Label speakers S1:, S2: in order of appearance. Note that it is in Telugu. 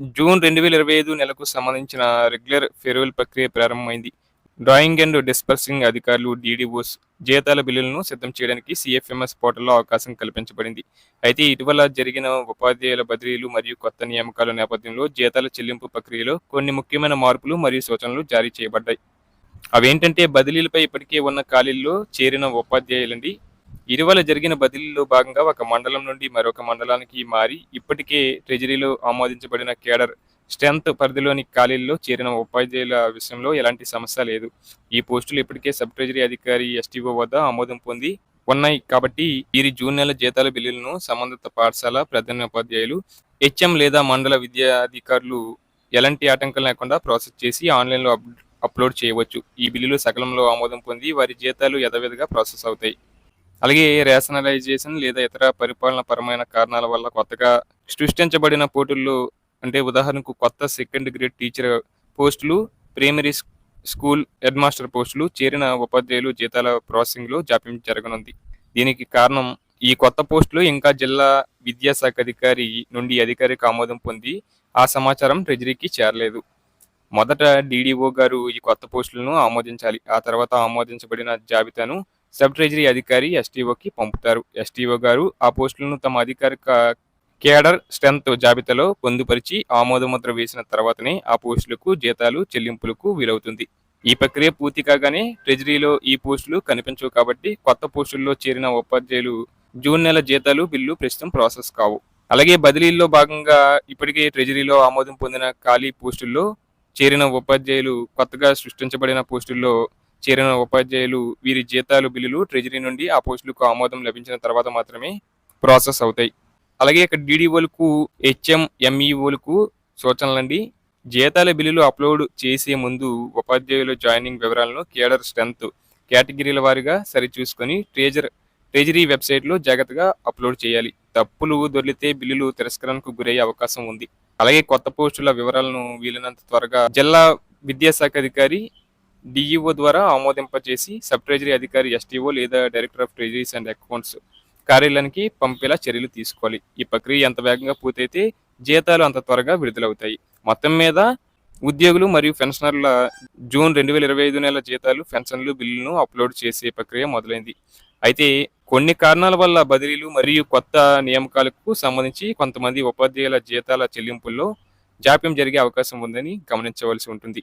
S1: జూన్ రెండు వేల ఇరవై ఐదు నెలకు సంబంధించిన రెగ్యులర్ ఫెరోల్ ప్రక్రియ ప్రారంభమైంది. డ్రాయింగ్ అండ్ డిస్పర్సింగ్ అధికారులు డీడీఓస్ జీతాల బిల్లులను సిద్ధం చేయడానికి సిఎఫ్ఎంఎస్ పోర్టల్లో అవకాశం కల్పించబడింది. అయితే ఇటీవల జరిగిన ఉపాధ్యాయుల బదిలీలు మరియు కొత్త నియామకాల నేపథ్యంలో జీతాల చెల్లింపు ప్రక్రియలో కొన్ని ముఖ్యమైన మార్పులు మరియు సూచనలు జారీ చేయబడ్డాయి. అవేంటంటే బదిలీలపై ఇప్పటికే ఉన్న ఖాళీల్లో చేరిన ఉపాధ్యాయులండి ఇటీవల జరిగిన బదిలీలో భాగంగా ఒక మండలం నుండి మరొక మండలానికి మారి ఇప్పటికే ట్రెజరీలో ఆమోదించబడిన కేడర్ స్ట్రెంత్ పరిధిలోని ఖాళీల్లో చేరిన ఉపాధ్యాయుల విషయంలో ఎలాంటి సమస్య లేదు. ఈ పోస్టులు ఇప్పటికే సబ్ ట్రెజరీ అధికారి ఎస్టీఓ వద్ద ఆమోదం పొంది ఉన్నాయి కాబట్టి వీరి జూన్ నెల జీతాల బిల్లులను సంబంధిత పాఠశాల ప్రధానోపాధ్యాయులు హెచ్ఎం లేదా మండల విద్యాధికారులు ఎలాంటి ఆటంకం లేకుండా ప్రాసెస్ చేసి ఆన్లైన్లో అప్ అప్లోడ్ చేయవచ్చు. ఈ బిల్లులు సకలంలో ఆమోదం పొంది వారి జీతాలు యథావిధిగా ప్రాసెస్ అవుతాయి. అలాగే రేషనలైజేషన్ లేదా ఇతర పరిపాలన పరమైన కారణాల వల్ల కొత్తగా సృష్టించబడిన పోటీల్లో అంటే ఉదాహరణకు కొత్త సెకండ్ గ్రేడ్ టీచర్ పోస్టులు ప్రైమరీ స్కూల్ హెడ్ మాస్టర్ పోస్టులు చేరిన ఉపాధ్యాయులు జీతాల ప్రాసెసింగ్లో జాప్యం జరగనుంది. దీనికి కారణం ఈ కొత్త పోస్టులు ఇంకా జిల్లా విద్యాశాఖ అధికారి నుండి అధికారిక ఆమోదం పొంది ఆ సమాచారం ట్రెజరీకి చేరలేదు. మొదట డీడీఓ గారు ఈ కొత్త పోస్టులను ఆమోదించాలి ఆ తర్వాత ఆమోదించబడిన జాబితాను సబ్ ట్రెజరీ అధికారి ఎస్టీఓకి పంపుతారు. ఎస్టీఓ గారు ఆ పోస్టులను తమ అధికారిక కేడర్ స్ట్రెంత్ జాబితాలో పొందుపరిచి ఆమోదముద్ర వేసిన తర్వాతనే ఆ పోస్టులకు జీతాలు చెల్లింపులకు వీలవుతుంది. ఈ ప్రక్రియ పూర్తి కాగానే ట్రెజరీలో ఈ పోస్టులు కనిపించవు కాబట్టి కొత్త పోస్టుల్లో చేరిన ఉపాధ్యాయులు జూన్ నెల జీతాలు బిల్లు ప్రస్తుతం ప్రాసెస్ కావు. అలాగే బదిలీల్లో భాగంగా ఇప్పటికే ట్రెజరీలో ఆమోదం పొందిన ఖాళీ పోస్టుల్లో చేరిన ఉపాధ్యాయులు కొత్తగా సృష్టించబడిన పోస్టుల్లో చేరిన ఉపాధ్యాయులు వీరి జీతాలు బిల్లులు ట్రెజరీ నుండి ఆ పోస్టులకు ఆమోదం లభించిన తర్వాత మాత్రమే ప్రాసెస్ అవుతాయి. అలాగే ఇక్కడ డీడీఓలకు హెచ్ఎం ఎంఈఓలకు సూచనలండి జీతాల బిల్లులు అప్లోడ్ చేసే ముందు ఉపాధ్యాయుల జాయినింగ్ వివరాలను కేడర్ స్ట్రెంత్ కేటగిరీల వారీగా సరిచూసుకొని ట్రెజర్ ట్రెజరీ వెబ్సైట్లో జాగ్రత్తగా అప్లోడ్ చేయాలి. తప్పులు దొరికితే బిల్లులు తిరస్కరణకు గురయ్యే అవకాశం ఉంది. అలాగే కొత్త పోస్టుల వివరాలను వీలైనంత త్వరగా జిల్లా విద్యాశాఖ అధికారి డిఈఓ ద్వారా ఆమోదింపజేసి సబ్ ట్రెజరీ అధికారి ఎస్టీఓ లేదా director of treasuries and accounts కార్యాలయానికి పంపేలా చర్యలు తీసుకోవాలి. ఈ ప్రక్రియ ఎంత వేగంగా పూర్తయితే జీతాలు అంత త్వరగా విడుదలవుతాయి. మొత్తం మీద ఉద్యోగులు మరియు పెన్షనర్ల జూన్ రెండు వేల ఇరవై ఐదు నెల జీతాలు పెన్షన్లు బిల్లును అప్లోడ్ చేసే ప్రక్రియ మొదలైంది. అయితే కొన్ని కారణాల వల్ల బదిలీలు మరియు కొత్త నియామకాలకు సంబంధించి కొంతమంది ఉపాధ్యాయుల జీతాల చెల్లింపుల్లో జాప్యం జరిగే అవకాశం ఉందని గమనించవలసి ఉంటుంది.